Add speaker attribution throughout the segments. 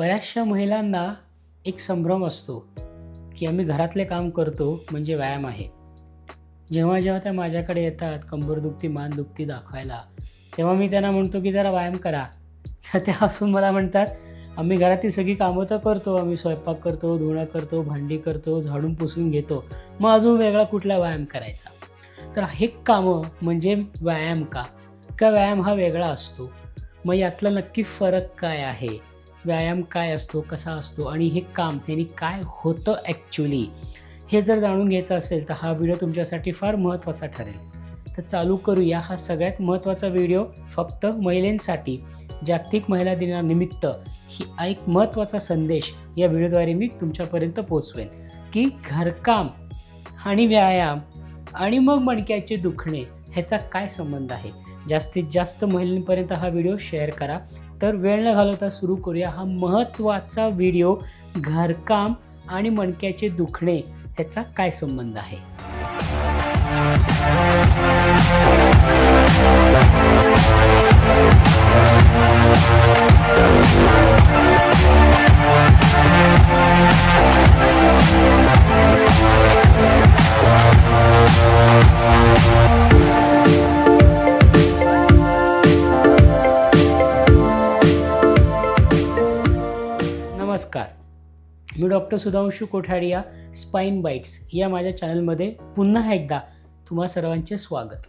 Speaker 1: बऱ्याचशा महिलांना एक संभ्रम असतो की आम्ही घरातले काम करतो म्हणजे व्यायाम आहे. जेव्हा जेव्हा त्या माझ्याकडे येतात कंबर दुखती मान दुखती दाखवायला तेव्हा मी त्यांना म्हणतो की जरा व्यायाम करा. तर ते हसून मला म्हणतात आम्ही घरातली सगळी कामं तर करतो आम्ही स्वयंपाक करतो धुणं करतो भांडी करतो झाडून पुसून घेतो मग अजून वेगळा कुठला व्यायाम करायचा? तर हे कामं म्हणजे व्यायाम का? का व्यायाम हा वेगळा असतो? मग यातला नक्की फरक काय आहे? व्यायाम काय असतो कसा असतो आणि हे काम त्यांनी काय होतं ॲक्च्युली हे जर जाणून घ्यायचं असेल तर हा व्हिडिओ तुमच्यासाठी फार महत्त्वाचा ठरेल. तर चालू करूया हा सगळ्यात महत्त्वाचा व्हिडिओ फक्त महिलांसाठी. जागतिक महिला दिनानिमित्त ही एक महत्त्वाचा संदेश या व्हिडिओद्वारे मी तुमच्यापर्यंत पोचवेन की घरकाम आणि व्यायाम आणि मग मणक्याचे दुखणे ह्याचा काय संबंध आहे? जास्तीत जास्त महिलांपर्यंत हा व्हिडिओ शेअर करा. तर वेळ न घालवता सुरू करूया हा महत्त्वाचा व्हिडिओ घरकाम आणि मणक्याचे दुखणे ह्याचा काय संबंध आहे? नमस्कार मी doctor Sudhanshu Kothadia spine bites या माझ्या चॅनलमध्ये पुन्हा एकदा तुम्हा सर्वांचे स्वागत.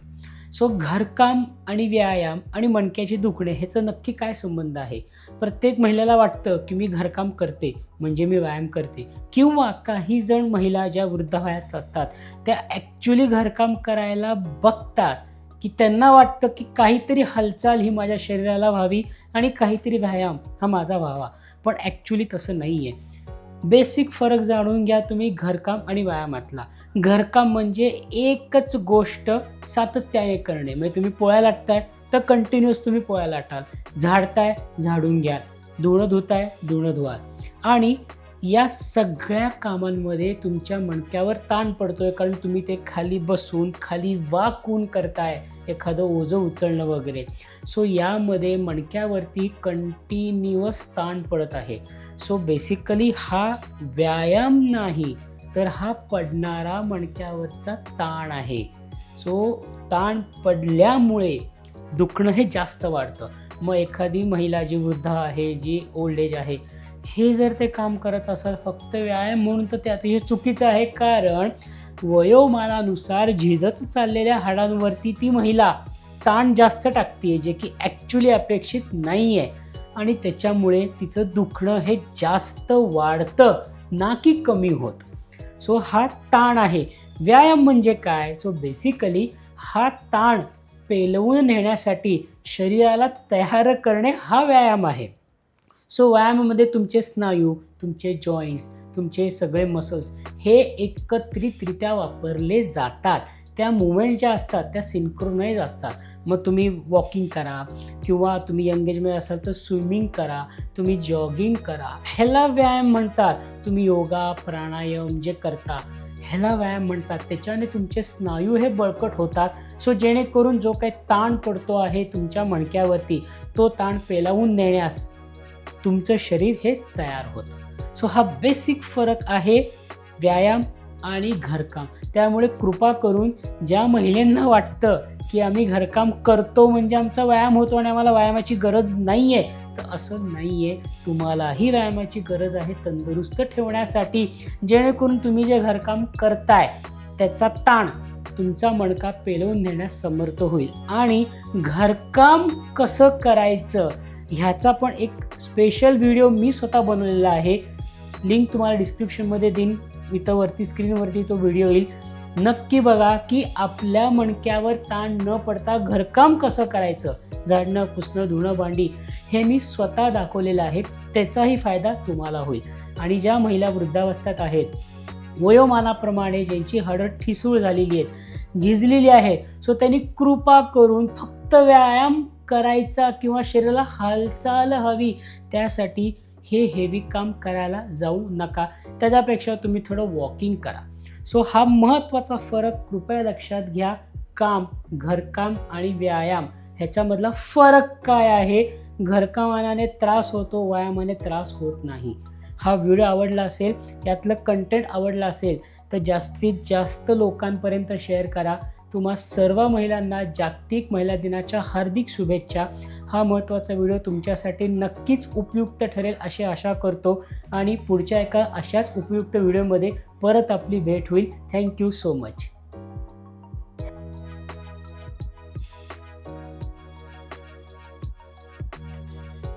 Speaker 1: सो घरकाम आणि व्यायाम आणि मणक्याचे दुखणे ह्याचं नक्की काय संबंध आहे? प्रत्येक महिलेला वाटतं की मी घरकाम करते म्हणजे मी व्यायाम करते. किंवा काही जण महिला ज्या वृद्धावयास असतात त्या ॲक्च्युली घरकाम करायला बघतात की त्यांना वाटतं की काहीतरी हालचाल ही माझ्या शरीराला व्हावी आणि काहीतरी व्यायाम हा माझा व्हावा. पण ॲक्च्युली तसं नाही आहे बेसिक फरक जाणून घ्या तुम्ही घरकाम आणि व्यायामातला. घरकाम म्हणजे एकच गोष्ट सातत्याने करणे. म्हणजे तुम्ही पोळ्या लाटताय तर कंटिन्युअस तुम्ही पोळ्या लाटाल. झाडताय झाडून घ्याल. धुणं धुताय धुणं धुवाल. आणि या सगळ्या कामांमध्ये तुमच्या मणक्यावर ताण पडतोय कारण तुम्ही ते खाली बसून खाली वाकून करताय एखादं ओझं उचलणं वगैरे. सो यामध्ये मणक्यावरती कंटिन्युअस ताण पडत आहे. सो बेसिकली हा व्यायाम नाही तर हा पडणारा मणक्यावरचा ताण आहे. सो ताण पडल्यामुळे दुखणं हे जास्त वाढतं. मग एखादी महिला जी वृद्ध आहे जी ओल्ड एज आहे हे जर ते काम करत असाल फक्त व्यायाम म्हणून तर ते अतिशय चुकीचं आहे. कारण वयोमानानुसार झिजत चाललेल्या हाडांवरती ती महिला ताण जास्त टाकते जे की ॲक्च्युली अपेक्षित नाही आहे आणि त्याच्यामुळे तिचं दुखणं हे जास्त वाढतं ना की कमी होत. सो हा ताण आहे. व्यायाम म्हणजे काय? सो बेसिकली हा ताण पेलवून नेण्यासाठी शरीराला तयार करणे हा व्यायाम आहे. सो व्यायामामध्ये तुमचे स्नायू तुमचे जॉईंट्स तुमचे सगळे मसल्स हे एकत्रितरित्या वापरले जातात. त्या मुवमेंट ज्या असतात त्या सिंक्रोनाईज असतात. मग तुम्ही वॉकिंग करा किंवा तुम्ही एंगेजमेंट असाल तर स्विमिंग करा तुम्ही जॉगिंग करा. ह्याला व्यायाम म्हणतात. तुम्ही योगा प्राणायाम जे करता ह्याला व्यायाम म्हणतात. त्याच्याने तुमचे स्नायू हे बळकट होतात. सो जेणेकरून जो काही ताण पडतो आहे तुमच्या मणक्यावरती तो ताण पेलावून नेण्यास तुमचं शरीर हे तयार होतं. सो हा बेसिक फरक आहे व्यायाम आणि घरकाम. त्यामुळे कृपा करून ज्या महिलांना वाटतं की आम्ही घरकाम करतो म्हणजे आमचा व्यायाम होतो आणि आम्हाला व्यायामाची गरज नाही आहे तर असं नाही आहे तुम्हालाही व्यायामाची गरज आहे तंदुरुस्त ठेवण्यासाठी जेणेकरून तुम्ही जे घरकाम करताय त्याचा ताण तुमचा मणका पेलवून देण्यास समर्थ होईल. आणि घरकाम कसं करायचं ह्याचा पण एक स्पेशल व्हिडिओ मी स्वतः बनवलेला आहे. लिंक तुम्हाला डिस्क्रिप्शनमध्ये देईन. इथं वरती स्क्रीनवरती तो व्हिडिओ येईल. नक्की बघा की आपल्या मणक्यावर ताण न पडता घरकाम कसं करायचं? झाडणं पुसणं धुणं भांडी हे मी स्वतः दाखवलेलं आहे. त्याचाही फायदा तुम्हाला होईल. आणि ज्या महिला वृद्धावस्थेत आहेत वयोमानाप्रमाणे ज्यांची हडं ठिसूळ झालेली आहेत झिजलेली आहे सो त्यांनी कृपा करून फक्त व्यायाम करायचा किंवा शरीराला हालचाल हवी त्यासाठी हे हेवी काम करायला जाऊ नका. त्याच्यापेक्षा तुम्ही थोडं वॉकिंग करा. सो हा महत्त्वाचा फरक कृपया लक्षात घ्या. काम घरकाम आणि व्यायाम ह्याच्यामधला फरक काय आहे? घरकामाने त्रास होतो व्यायामाने त्रास होत नाही. हा व्हिडिओ आवडला असेल यातलं कंटेंट आवडला असेल तर जास्तीत जास्त लोकांपर्यंत शेअर करा. तुम्हा सर्व महिलांना जागतिक महिला दिनाच्या हार्दिक शुभेच्छा. हा महत्त्वाचा व्हिडिओ तुमच्यासाठी नक्कीच उपयुक्त ठरेल अशी आशा करतो आणि पुढच्या एका अशाच उपयुक्त व्हिडिओमध्ये परत आपली भेट होईल. Thank you so much.